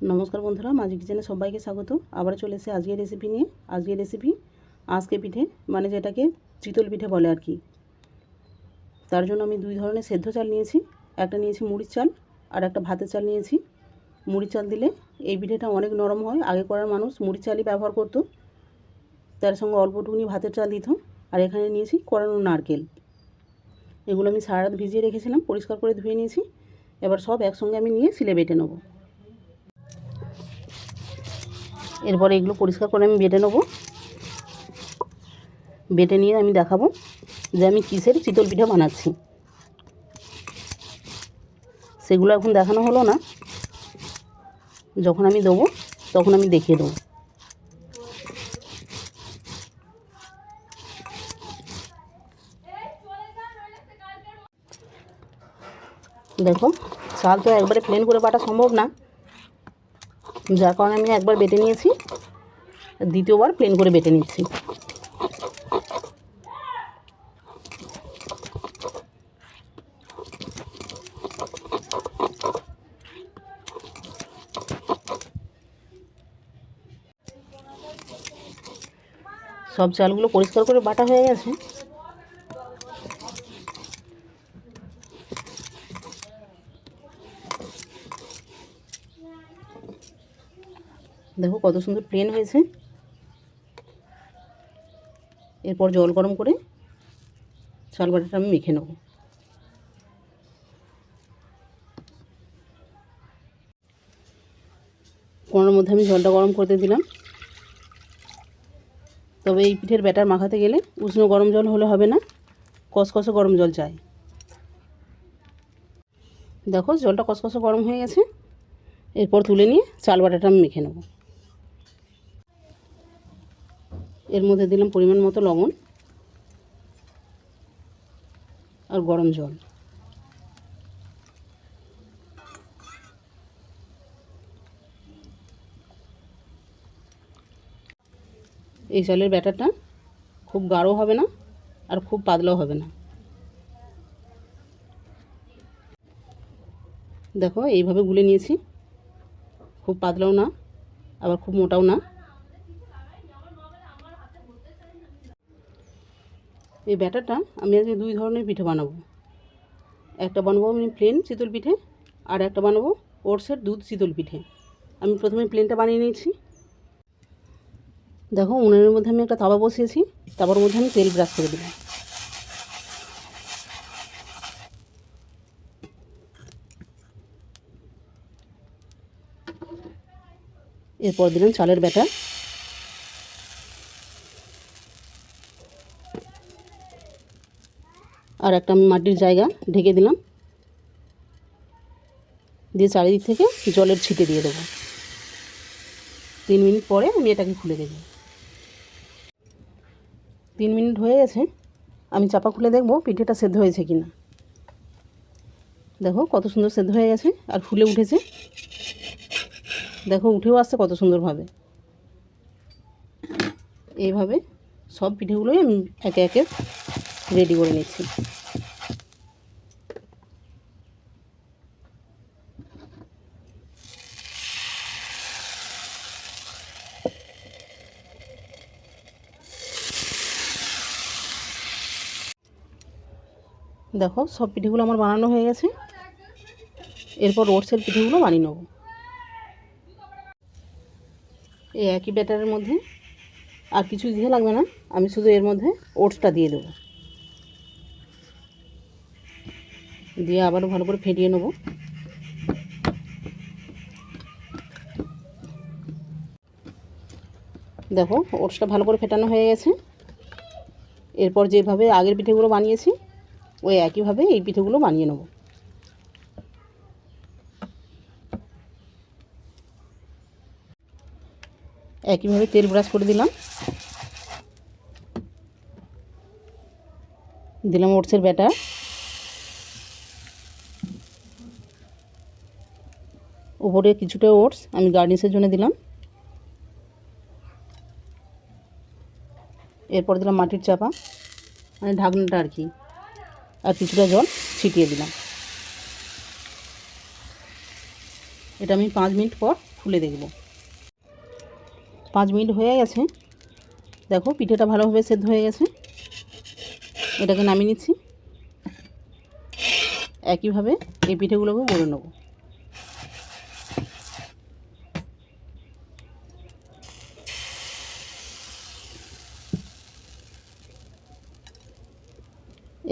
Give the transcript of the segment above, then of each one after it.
নমস্কার বন্ধুরা মাঝি কিচেনে সবাইকে স্বাগত আবার চলে এসে আজকের রেসিপি নিয়ে। আজকের রেসিপি আজকে পিঠে মানে যেটাকে চিতল পিঠে বলে আর কি। তার জন্য আমি দুই ধরনের সেদ্ধ চাল নিয়েছি। একটা নিয়েছি মুড়ির চাল আর একটা ভাতের চাল নিয়েছি। মুড়ির চাল দিলে এই পিঠেটা অনেক নরম হয়। আগে করার মানুষ মুড়ির চালই ব্যবহার করতো। তার সঙ্গে অল্পটুকুনি ভাতের চাল দিত। আর এখানে নিয়েছি কড়ানো নারকেল। এগুলো আমি সারা রাত ভিজিয়ে রেখেছিলাম, পরিষ্কার করে ধুয়ে নিয়েছি। এবার সব একসঙ্গে আমি নিয়ে সিলে বেটে নেব। এরপরে এগুলো পরিষ্কার করে আমি বেটে নেব। বেটে নিয়ে আমি দেখাবো যে আমি কিসের চিতল পিঠা বানাচ্ছি। সেগুলো এখন দেখানো হলো না। যখন আমি দেবো, তখন আমি দেখিয়ে দেবো। দেখো, চাল তো একবারে প্লেন করে বাটা সম্ভব না। যার কারণে আমি একবার বেটে নিয়েছি, দ্বিতীয়বার প্লেন করে বেটে নিচ্ছি। সব চালগুলো পরিষ্কার করে বাটা হয়ে গেছে। দেখো কত সুন্দর প্লেন হয়েছে। এরপর জল গরম করে চাল বাটাটা আমি মেখে নেব। কোনোর মধ্যে আমি জলটা গরম করতে দিলাম। তবে এই পিঠের ব্যাটার মাখাতে গেলে উষ্ণ গরম জল হলে হবে না, কসকসে গরম জল চাই। দেখো জলটা কসকসে গরম হয়ে গেছে। এরপর তুলে নিয়ে চাল বাটাটা আমি মেখে নেব। এর মধ্যে দিলাম পরিমাণ মতো লবণ আর গরম জল। এই চালের ব্যাটারটা খুব গাঢ় হবে না আর খুব পাতলাও হবে না। দেখো, এইভাবে গুলে নিয়েছি। খুব পাতলাও না, আবার খুব মোটাও না। এই ব্যাটারটা আমি আজকে দুই ধরনের পিঠে বানাবো। একটা বানাবো আমি প্লেন চিতল পিঠে, আর একটা বানাবো ওটসের দুধ চিতল পিঠে। আমি প্রথমে প্লেনটা বানিয়ে নিয়েছি। দেখো, উনুনের মধ্যে আমি একটা তাওয়া বসিয়েছি তারপর মধ্যে আমি তেল ব্রাশ করে দিলাম। এরপর দিলাম চালের ব্যাটার। আর একটা আমি মাটির জায়গা ঢেকে দিলাম। দিয়ে চারিদিক থেকে জলের ছিটে দিয়ে দেবো। তিন মিনিট পরে আমি এটাকে খুলে দেব। তিন মিনিট হয়ে গেছে। আমি চাপা খুলে দেখব পিঠেটা সেদ্ধ হয়েছে কি না। দেখো কত সুন্দর সেদ্ধ হয়ে গেছে আর ফুলে উঠেছে। দেখো উঠেও আসছে কত সুন্দরভাবে। এইভাবে সব পিঠেগুলোই আমি একে একে রেডি করে নিচ্ছি। দেখো, সব পিঠেগুলো আমার বানানো হয়ে গেছে। এরপর ওটসের পিঠেগুলো বানিয়ে নেব। এই একই ব্যাটারের মধ্যে আর কিছু দিতে লাগবে না। আমি শুধু এর মধ্যে ওটসটা দিয়ে দেবো। দিয়ে আবারও ভালো করে ফেটিয়ে নেব। দেখো, ওটসটা ভালো করে ফেটানো হয়ে গেছে। এরপর যেভাবে আগের পিঠেগুলো বানিয়েছি, ওই একইভাবে এই পিঠেগুলো বানিয়ে নেব। একইভাবে তেল ব্রাশ করে দিলাম। দিলাম ওটসের ব্যাটার। উপরে কিছুটা ওটস আমি গার্নিশের জন্য দিলাম। এরপর দিলাম মাটির চাপা মানে ঢাকনাটা আর কি, আর কিছুটা জল ছিটিয়ে দিলাম। এটা আমি পাঁচ মিনিট পর খুলে দেখব। পাঁচ মিনিট হয়ে গেছে। দেখো, পিঠেটা ভালোভাবে সেদ্ধ হয়ে গেছে। এটাকে নামিয়ে নিচ্ছি। একইভাবে এই পিঠেগুলোকেও গড়ে নেব।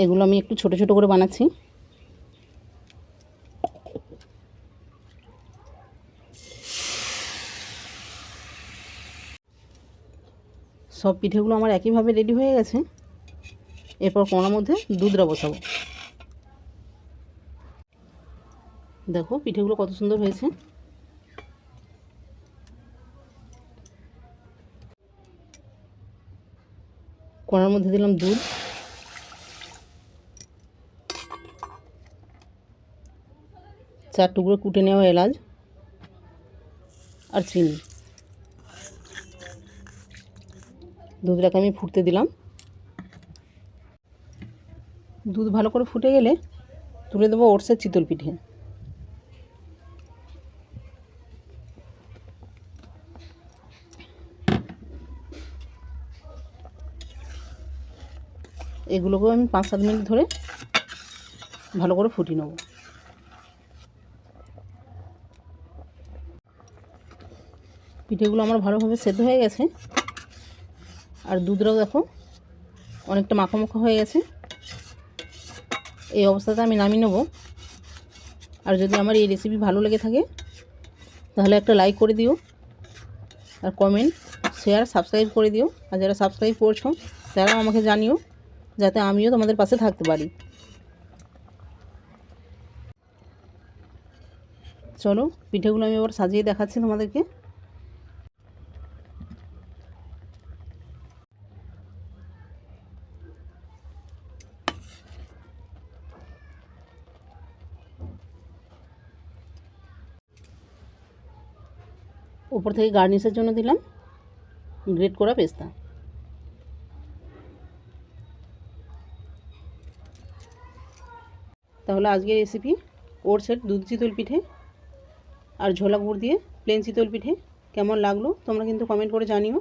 এগুলো আমি একটু ছোট ছোট করে বানাচ্ছি। সব পিঠেগুলো আমার একইভাবে রেডি হয়ে গেছে। এরপর কোনার মধ্যে দুধটা বসাবো। দেখো পিঠেগুলো কত সুন্দর হয়েছে। কড়ার মধ্যে দিলাম দুধ। চার টুকরো কুটে নেওয়া এলাচ আর চিনি। দুধটাকে আমি ফুটতে দিলাম। দুধ ভালো করে ফুটে গেলে তুলে দেবো ওটসের চিতল পিঠে। এগুলোকেও আমি পাঁচ সাত মিনিট ধরে ভালো করে ফুটিয়ে নেব। পিঠেগুলো আমার ভালোভাবে সেদ্ধ হয়ে গেছে। আর দুধটাও দেখো, অনেকটা মাখো মাখো হয়ে গেছে। এই অবস্থাতে আমি নামিয়ে নেব। আর যদি আমার এই রেসিপি ভালো লেগে থাকে, তাহলে একটা লাইক করে দিও। আর কমেন্ট শেয়ার সাবস্ক্রাইব করে দিও। আর যারা সাবস্ক্রাইব করছ তারাও আমাকে জানিও, যাতে আমিও তোমাদের পাশে থাকতে পারি। চলো, পিঠেগুলো আমি এবার সাজিয়ে দেখাচ্ছি তোমাদেরকে। উপর থেকে গার্নিশের জন্য দিলাম। গ্রেট করা পেস্তা। তাহলে আজকের রেসিপি ওটসের দুধ চিতল পিঠে আর ঝোলা গুড় দিয়ে প্লেন চিতল পিঠে। কেমন লাগল তোমরা কিন্তু কমেন্ট করে জানিও।